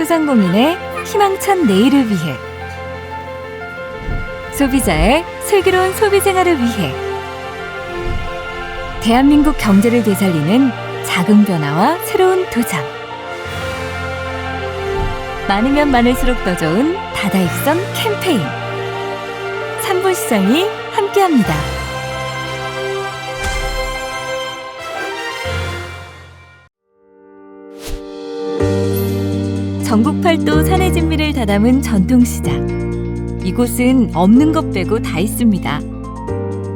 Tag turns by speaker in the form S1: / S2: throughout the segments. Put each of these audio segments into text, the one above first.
S1: 소상공인의 희망찬 내일을 위해. 소비자의 슬기로운 소비 생활을 위해. 대한민국 경제를 되살리는 작은 변화와 새로운 도전 많으면 많을수록 더 좋은 다다익선 캠페인. 3분 시장이 함께합니다. 전국 팔도 산의 진미를 다담은 전통시장. 이곳은 없는 것 빼고 다 있습니다.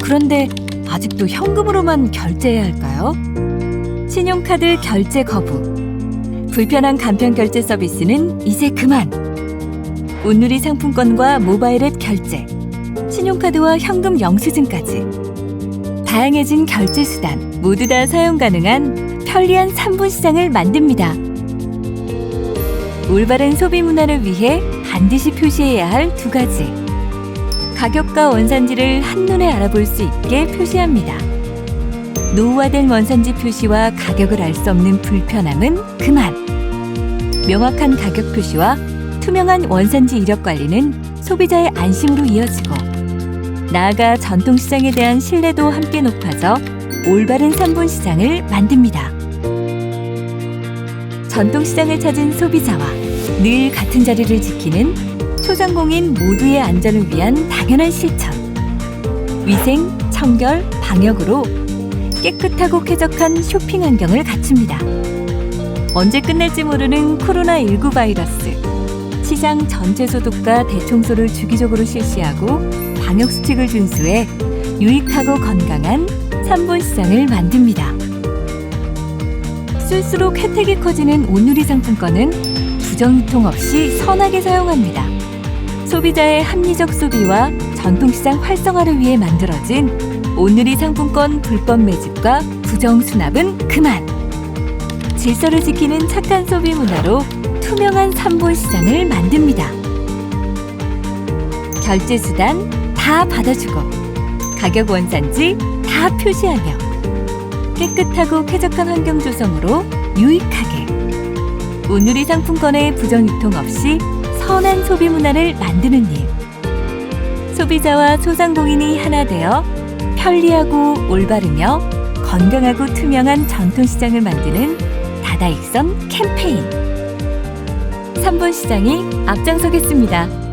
S1: 그런데 아직도 현금으로만 결제해야 할까요? 신용카드 결제 거부. 불편한 간편 결제 서비스는 이제 그만. 온누리 상품권과 모바일 앱 결제, 신용카드와 현금 영수증까지. 다양해진 결제 수단 모두 다 사용 가능한 편리한 3분 시장을 만듭니다. 올바른 소비 문화를 위해 반드시 표시해야 할 두 가지. 가격과 원산지를 한눈에 알아볼 수 있게 표시합니다. 노후화된 원산지 표시와 가격을 알 수 없는 불편함은 그만. 명확한 가격 표시와 투명한 원산지 이력 관리는 소비자의 안심으로 이어지고 나아가 전통시장에 대한 신뢰도 함께 높아져 올바른 3분 시장을 만듭니다. 전통시장을 찾은 소비자와 늘 같은 자리를 지키는 소상공인 모두의 안전을 위한 당연한 실천. 위생, 청결, 방역으로 깨끗하고 쾌적한 쇼핑 환경을 갖춥니다. 언제 끝날지 모르는 코로나19 바이러스. 시장 전체 소독과 대청소를 주기적으로 실시하고 방역 수칙을 준수해 유익하고 건강한 3분 시장을 만듭니다. 쓸수록 혜택이 커지는 온누리 상품권은 부정유통 없이 선하게 사용합니다. 소비자의 합리적 소비와 전통시장 활성화를 위해 만들어진 온누리 상품권 불법 매집과 부정 수납은 그만! 질서를 지키는 착한 소비 문화로 투명한 3분 시장을 만듭니다. 결제 수단 다 받아주고 가격 원산지 다 표시하며 깨끗하고 쾌적한 환경 조성으로 유익하게. 오누리 상품권의 부정 유통 없이 선한 소비 문화를 만드는 일. 소비자와 소상공인이 하나 되어 편리하고 올바르며 건강하고 투명한 전통시장을 만드는 다다익선 캠페인. 3분 시장이 앞장서겠습니다.